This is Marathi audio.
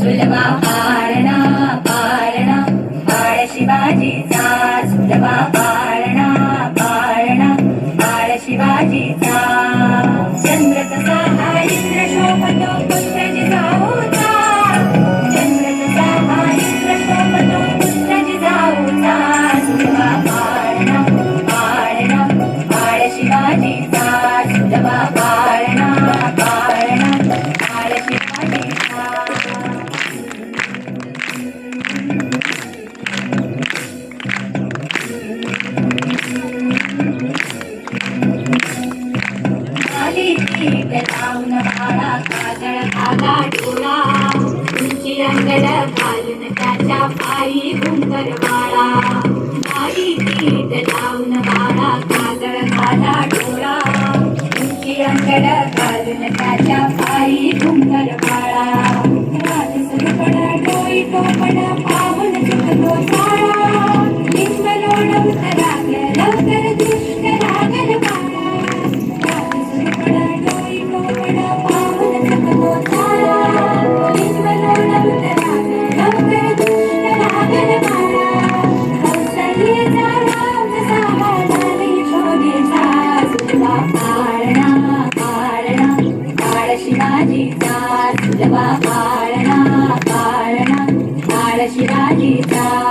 सुलभा पारणा पाळणा बाळ शिवाजीचा सुलभा पारणा पारणा. बाळ शिवाजीचा चंद्र तसा हा इंद्र आली लावून बाळा काजळ घाला डोळा उंची अंगड घालून त्याच्या पायी घुंगर बाळा आली पीठ लावून बाळा काजळ घाला डोळा उंची अंगड घालून त्याच्या पायी घुंगर बाळा डोई आजोबा पाळणा पाळणा काळ शिवाजीचा